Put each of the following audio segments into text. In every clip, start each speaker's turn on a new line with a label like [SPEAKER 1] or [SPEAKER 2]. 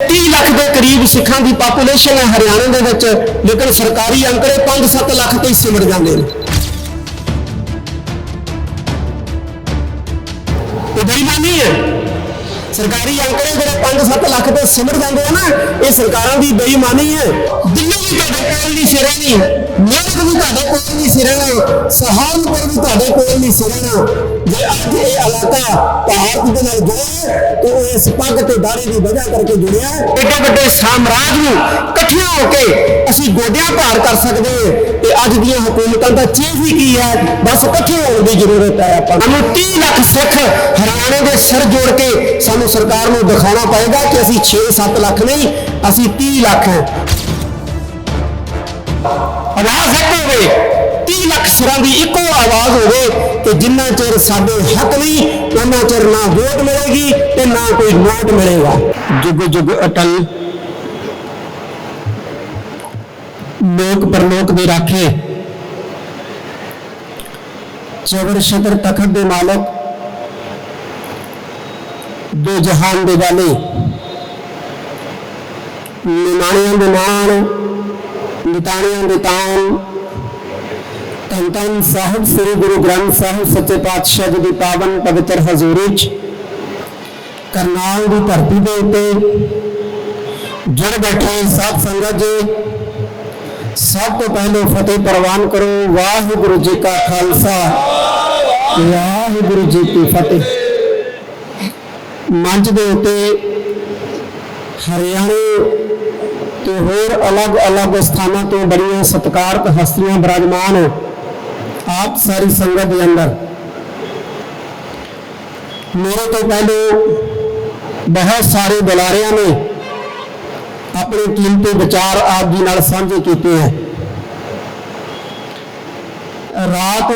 [SPEAKER 1] 30 ਲੱਖ ਦੇ ਕਰੀਬ ਸਿੱਖਾਂ ਦੀ ਪਾਪੂਲੇਸ਼ਨ ਹੈ ਹਰਿਆਣਾ ਦੇ ਵਿੱਚ, ਲੇਕਿਨ ਸਰਕਾਰੀ ਅੰਕੜੇ 5-7 ਲੱਖ ਤੇ ਹੀ ਸਿਮਟ ਜਾਂਦੇ ਨੇ। ਇਹ ਬੇਈਮਾਨੀ ਹੈ। ਸਰਕਾਰੀ ਅੰਕੜੇ ਜਿਹੜੇ 5-7 ਲੱਖ ਤੇ ਸਿਮਟ ਜਾਂਦੇ ਆ ਨਾ, ਇਹ ਸਰਕਾਰਾਂ ਦੀ ਬੇਈਮਾਨੀ ਹੈ। ਦਿੱਲੀ ਤੁਹਾਡੇ ਕੋਲ ਨਹੀਂ ਸਿਰੇ ਨਹੀਂ ਵੀ ਤੁਹਾਡੇ ਕੋਲ ਨਹੀਂ ਸਿਰੇ ਸਹਾਰਨਪੁਰ ਵੀ ਤੁਹਾਡੇ ਕੋਲ ਨਹੀਂ ਸਿਰੇ ਜੇ ਅੱਜ ਇਹ ਇਲਾਕਾ ਭਾਰਤ ਦੇ ਨਾਲ ਜੁੜਿਆ ਤੇ ਉਹ ਇਸ ਪੱਗ ਤੇ ਦਾੜੀ ਦੀ ਵਜ੍ਹਾ ਕਰਕੇ ਜੁੜਿਆ। ਹੈ। ਵੱਡੇ ਸਾਮਰਾਜ ਨੂੰ ਇਕੱਠੇ ਹੋ ਕੇ ਅਸੀਂ ਗੋਡਿਆਂ ਭਾਰ ਕਰ ਸਕਦੇ ਹਾਂ। ਤੇ ਅੱਜ ਦੀਆਂ ਹਕੂਮਤਾਂ ਦਾ ਚੀਜ਼ ਹੀ ਕੀ ਹੈ? ਬਸ ਇਕੱਠੇ ਹੋਣ ਦੀ ਜ਼ਰੂਰਤ ਹੈ ਆਪਾਂ ਨੂੰ। 30 ਲੱਖ ਸਿੱਖ ਹਰਿਆਣੇ ਦੇ ਸਿਰ ਜੋੜ ਕੇ ਸਾਨੂੰ ਸਰਕਾਰ ਨੂੰ ਦਿਖਾਉਣਾ ਪਏਗਾ ਕਿ ਅਸੀਂ 6-7 ਲੱਖ ਨਹੀਂ, ਅਸੀਂ 30 ਲੱਖ ਹਾਂ। ਆਵਾਜ਼ ਇੱਕ ਹੋਵੇ 30 ਲੱਖ ਸਿਰਾਂ ਦੀ ਇੱਕੋ ਆਵਾਜ਼ ਹੋਵੇ ਕਿ ਜਿੰਨਾ ਚਿਰ ਸਾਡੇ ਹੱਕ ਨਹੀਂ ਉਹਨਾਂ ਚਿਰ ਨਾ ਵੋਟ ਮਿਲੇਗੀ ਤੇ ਨਾ ਕੋਈ ਨੋਟ ਮਿਲੇਗਾ। ਜੁਗ ਜੁਗ ਅਟਲ। ਲੋਕ ਪਰਲੋਕ ਦੇ ਰਾਖੇ। ਚਵਰ ਸ਼ਤਰ ਤਖਤ ਦੇ ਮਾਲਕ। ਦੋ ਜਹਾਨ ਦੇ ਵਾਲੇ। ਨਿਮਾਣਿਆਂ ਦੇ ਨਾਨ ਨਿਤਾਣਿਆਂ ਦੇ ਤਾਨ ਧੰਨ ਧੰਨ ਸਾਹਿਬ, ਸ੍ਰੀ ਗੁਰੂ ਗ੍ਰੰਥ ਸਾਹਿਬ, ਸੱਚੇ ਪਾਤਸ਼ਾਹ ਜੀ ਦੀ ਪਾਵਨ ਪਵਿੱਤਰ ਹਜ਼ੂਰੀ 'ਚ। ਕਰਨਾਲ ਦੀ ਧਰਤੀ ਦੇ ਉੱਤੇ ਜੁੜ ਬੈਠੇ ਸਾਧ ਸੰਗਤ ਜੀ, ਸਭ ਤੋਂ ਪਹਿਲੇ ਫਤਿਹ ਪ੍ਰਵਾਨ ਕਰੋ, ਵਾਹਿਗੁਰੂ ਜੀ ਕਾ ਖਾਲਸਾ। ਵਾਹਿਗੁਰੂ ਜੀ ਕੀ ਫਤਿਹ। ਮੰਚ ਦੇ ਉੱਤੇ ਹਰਿਆਣੇ ਤੇ ਹੋਰ ਅਲੱਗ-ਅਲੱਗ ਸਥਾਨਾਂ ਤੋਂ ਬੜੀਆਂ ਸਤਿਕਾਰਤ ਹਸਤੀਆਂ ਬਿਰਾਜਮਾਨ ਆਪ ਸਾਰੀ ਸੰਗਤ ਦੇ ਅੰਦਰ। ਮੇਰੇ ਤੋਂ ਪਹਿਲੇ ਬਹੁਤ ਸਾਰੇ ਬੁਲਾਰਿਆਂ ਨੇ ਆਪਣੇ ਕੀਮਤੀ ਵਿਚਾਰ ਆਪ ਜੀ ਨਾਲ ਸਾਂਝੇ ਕੀਤੇ ਹੈ। ਰਾਤ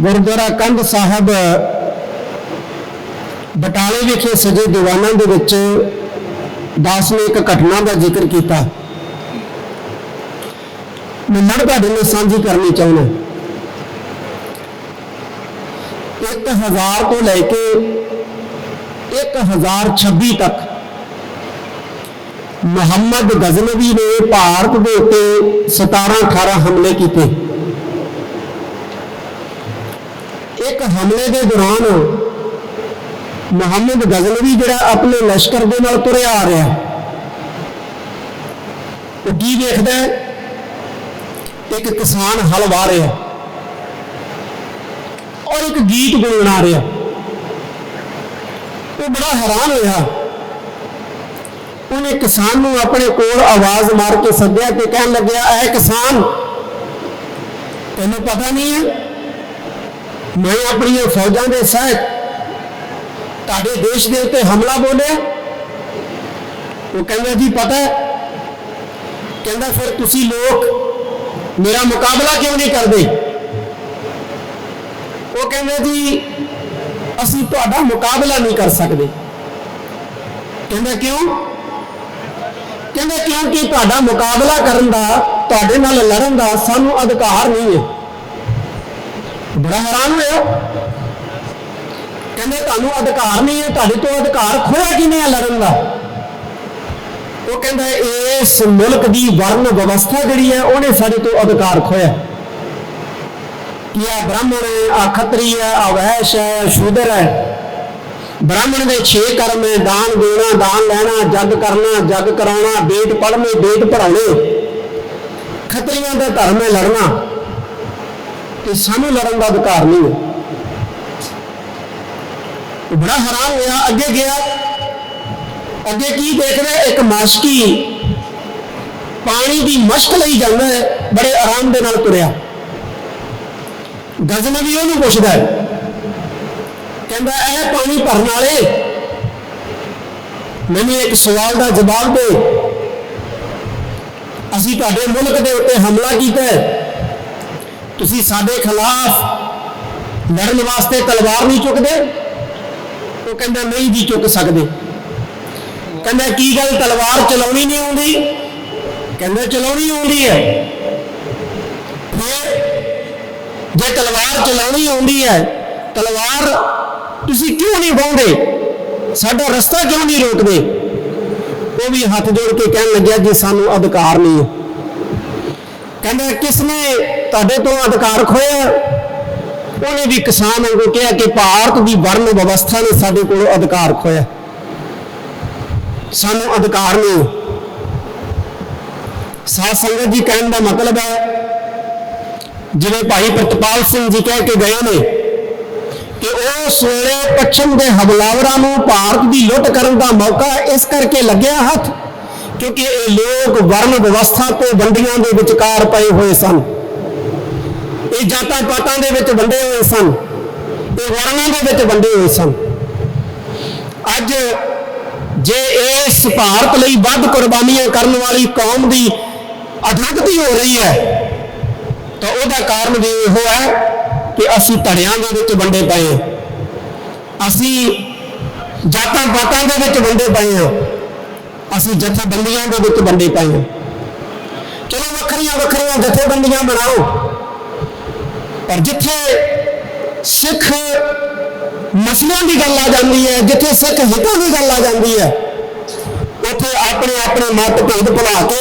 [SPEAKER 1] ਗੁਰਦੁਆਰਾ ਕੰਧ ਸਾਹਿਬ ਬਟਾਲੇ ਵਿਖੇ ਸਜੇ ਦੀਵਾਨਾਂ ਦੇ ਵਿੱਚ ਦਾਸ ਨੇ ਇੱਕ ਘਟਨਾ ਦਾ ਜ਼ਿਕਰ ਕੀਤਾ। ਮੈਂ ਮੜ ਤੁਹਾਡੇ ਨਾਲ ਸਾਂਝੀ ਕਰਨੀ ਚਾਹੁੰਦਾ 1000 ਤੋਂ ਲੈ ਕੇ 1026 ਤੱਕ ਮੁਹੰਮਦ ਗਜ਼ਨਵੀ ਨੇ ਭਾਰਤ ਦੇ ਉੱਤੇ 17 18 ਹਮਲੇ ਕੀਤੇ। ਇੱਕ ਹਮਲੇ ਦੇ ਦੌਰਾਨ ਮੁਹੰਮਦ ਗਜ਼ਨਵੀ ਜਿਹੜਾ ਆਪਣੇ ਲਸ਼ਕਰ ਦੇ ਨਾਲ ਤੁਰਿਆ ਆ ਰਿਹਾ। ਉਹ ਕੀ ਦੇਖਦਾ ਇੱਕ ਕਿਸਾਨ ਹਲ ਵਾਹ ਰਿਹਾ ਔਰ ਇੱਕ ਗੀਤ ਗੁਣਗੁਣਾ ਰਿਹਾ ਉਹ ਬੜਾ ਹੈਰਾਨ ਹੋਇਆ। ਉਹਨੇ ਕਿਸਾਨ ਨੂੰ ਆਪਣੇ ਕੋਲ ਆਵਾਜ਼ ਮਾਰ ਕੇ ਸੱਦਿਆ ਤੇ ਕਹਿਣ ਲੱਗਿਆ, ਐ ਕਿਸਾਨ, ਤੈਨੂੰ ਪਤਾ ਨਹੀਂ ਹੈ? ਮੈਂ ਆਪਣੀਆਂ ਫੌਜਾਂ ਦੇ ਸਹਿਤ ਤੁਹਾਡੇ ਦੇਸ਼ ਦੇ ਉੱਤੇ ਹਮਲਾ ਬੋਲਿਆ? ਉਹ ਕਹਿੰਦਾ, ਜੀ, ਪਤਾ ਕਹਿੰਦਾ, ਫਿਰ ਤੁਸੀਂ ਲੋਕ ਮੇਰਾ ਮੁਕਾਬਲਾ ਕਿਉਂ ਨਹੀਂ ਕਰਦੇ? ਉਹ ਕਹਿੰਦੇ, ਜੀ, ਅਸੀਂ ਤੁਹਾਡਾ ਮੁਕਾਬਲਾ ਨਹੀਂ ਕਰ ਸਕਦੇ। ਕਹਿੰਦਾ, ਕਿਉਂ? ਕਹਿੰਦਾ, ਕਿਉਂਕਿ ਤੁਹਾਡਾ ਮੁਕਾਬਲਾ ਕਰਨ ਦਾ, ਤੁਹਾਡੇ ਨਾਲ ਲੜਨ ਦਾ ਸਾਨੂੰ ਅਧਿਕਾਰ ਨਹੀਂ ਹੈ। ਬੜਾ ਹੈਰਾਨ ਹੋਇਆ। ਕਹਿੰਦੇ ਤੁਹਾਨੂੰ ਅਧਿਕਾਰ ਨਹੀਂ ਹੈ, ਤੁਹਾਡੇ ਤੋਂ ਅਧਿਕਾਰ ਖੋਇਆ ਕਿਵੇਂ ਹੈ ਲੜਨ ਦਾ? ਉਹ ਕਹਿੰਦਾ ਇਸ ਮੁਲਕ ਦੀ ਵਰਨ ਵਿਵਸਥਾ ਜਿਹੜੀ ਹੈ, ਉਹਨੇ ਸਾਡੇ ਤੋਂ ਅਧਿਕਾਰ ਖੋਇਆ ਕਿ ਆ ਬ੍ਰਾਹਮਣ ਹੈ, ਆ ਖੱਤਰੀ ਹੈ, ਆ ਵੈਸ਼ ਹੈ ਸ਼ੂਦਰ ਹੈ। ਬ੍ਰਾਹਮਣ ਦੇ 6 ਕਰਮ ਹੈ, ਦਾਨ ਦੇਣਾ, ਦਾਨ ਲੈਣਾ, ਜਗ ਕਰਨਾ, ਜਗ ਕਰਾਉਣਾ, ਬੇਟ ਪੜ੍ਹਨੇ, ਬੇਟ ਪੜਾਉਣੇ ਖੱਤਰੀਆਂ ਦਾ ਧਰਮ ਹੈ ਲੜਨਾ। ਤੇ ਸਾਨੂੰ ਲੜਨ ਦਾ ਅਧਿਕਾਰ ਨਹੀਂ ਹੈ। ਉਹ ਬੜਾ ਹੈਰਾਨ ਹੋਇਆ, ਅੱਗੇ ਗਿਆ। ਅੱਗੇ ਕੀ ਦੇਖ ਰਿਹਾ ਇੱਕ ਮਾਸ਼ਕੀ ਪਾਣੀ ਦੀ ਮਸ਼ਕ ਲਈ ਜਾਂਦਾ ਹੈ, ਬੜੇ ਆਰਾਮ ਦੇ ਨਾਲ ਤੁਰਿਆ। ਗਜ਼ਨਵੀ ਉਹਨੂੰ ਪੁੱਛਦਾ ਹੈ। ਕਹਿੰਦਾ, ਇਹ ਪਾਣੀ ਭਰਨ ਵਾਲੇ, ਮੈਨੂੰ ਇੱਕ ਸਵਾਲ ਦਾ ਜਵਾਬ ਦੇ। ਅਸੀਂ ਤੁਹਾਡੇ ਮੁਲਕ ਦੇ ਉੱਤੇ ਹਮਲਾ ਕੀਤਾ ਹੈ। ਤੁਸੀਂ ਸਾਡੇ ਖਿਲਾਫ ਲੜਨ ਵਾਸਤੇ ਤਲਵਾਰ ਨਹੀਂ ਚੁੱਕਦੇ। ਉਹ ਕਹਿੰਦਾ ਨਹੀਂ ਜੀ ਚੁੱਕ ਸਕਦੇ। ਕਹਿੰਦਾ ਕੀ ਗੱਲ ਤਲਵਾਰ ਚਲਾਉਣੀ ਨਹੀਂ ਆਉਂਦੀ? ਕਹਿੰਦਾ ਚਲਾਉਣੀ ਆਉਂਦੀ ਹੈ। ਫਿਰ ਜੇ ਤਲਵਾਰ ਚਲਾਉਣੀ ਆਉਂਦੀ ਹੈ, ਤਲਵਾਰ ਤੁਸੀਂ ਕਿਉਂ ਨਹੀਂ ਵਾਹੁੰਦੇ ਸਾਡਾ ਰਸਤਾ ਕਿਉਂ ਨਹੀਂ ਰੋਕਦੇ? ਉਹ ਵੀ ਹੱਥ ਜੋੜ ਕੇ ਕਹਿਣ ਲੱਗਿਆ ਜੀ, ਸਾਨੂੰ ਅਧਿਕਾਰ ਨਹੀਂ। ਹੈ ਕਹਿੰਦਾ ਕਿਸ ਨੇ ਤੁਹਾਡੇ ਤੋਂ ਅਧਿਕਾਰ ਖੋਇਆ ਉਹਨੇ ਵੀ ਕਿਸਾਨ ਵਾਂਗੂ ਕਿਹਾ ਕਿ ਭਾਰਤ ਦੀ ਵਰਨ ਵਿਵਸਥਾ ਨੇ ਸਾਡੇ ਕੋਲ ਅਧਿਕਾਰ ਖੋਇਆ। ਸਾਨੂੰ ਅਧਿਕਾਰ ਨਹੀਂ। ਸਾਧ ਸੰਗਤ ਜੀ ਕਹਿਣ ਦਾ ਮਤਲਬ ਹੈ, ਜਿਵੇਂ ਭਾਈ ਪ੍ਰਤਪਾਲ ਸਿੰਘ ਜੀ ਕਹਿ ਕੇ ਗਏ ਨੇ ਕਿ ਉਸ ਵੇਲੇ ਪੱਛਮ ਦੇ ਹਮਲਾਵਰਾਂ ਨੂੰ ਭਾਰਤ ਦੀ ਲੁੱਟ ਕਰਨ ਦਾ ਮੌਕਾ ਇਸ ਕਰਕੇ ਲੱਗਿਆ ਹੱਥ ਕਿਉਂਕਿ ਇਹ ਲੋਕ ਵਰਨ ਵਿਵਸਥਾ ਤੋਂ ਬੰਦੀਆਂ ਦੇ ਵਿਚਕਾਰ ਪਏ ਹੋਏ ਸਨ। ਇਹ ਜਾਤਾਂ ਪਾਤਾਂ ਦੇ ਵਿੱਚ ਵੰਡੇ ਹੋਏ ਸਨ। ਇਹ ਵਰਨਾਂ ਦੇ ਵਿੱਚ ਵੰਡੇ ਹੋਏ ਸਨ। ਅੱਜ ਜੇ ਇਸ ਭਾਰਤ ਲਈ ਵੱਧ ਕੁਰਬਾਨੀਆਂ ਕਰਨ ਵਾਲੀ ਕੌਮ ਦੀ ਅਧਗਤੀ ਹੋ ਰਹੀ ਹੈ, ਤਾਂ ਉਹਦਾ ਕਾਰਨ ਵੀ ਇਹੋ ਹੈ ਕਿ ਅਸੀਂ ਧੜਿਆਂ ਦੇ ਵਿੱਚ ਵੰਡੇ ਪਏ ਹਾਂ। ਅਸੀਂ ਜਾਤਾਂ ਪਾਤਾਂ ਦੇ ਵਿੱਚ ਵੰਡੇ ਪਏ ਹਾਂ। ਅਸੀਂ ਜਥੇਬੰਦੀਆਂ ਦੇ ਵਿੱਚ ਵੰਡੇ ਪਏ ਹਾਂ। ਚਲੋ ਵੱਖਰੀਆਂ ਵੱਖਰੀਆਂ ਜਥੇਬੰਦੀਆਂ ਬਣਾਓ। ਪਰ ਜਿੱਥੇ ਸਿੱਖ ਮਸਲਿਆਂ ਦੀ ਗੱਲ ਆ ਜਾਂਦੀ ਹੈ, ਜਿੱਥੇ ਸਿੱਖ ਹਿੱਤਾਂ ਦੀ ਗੱਲ ਆ ਜਾਂਦੀ ਹੈ, ਉੱਥੇ ਆਪਣੇ ਆਪਣੇ ਮਤ ਭੇਦ ਭੁਲਾ ਕੇ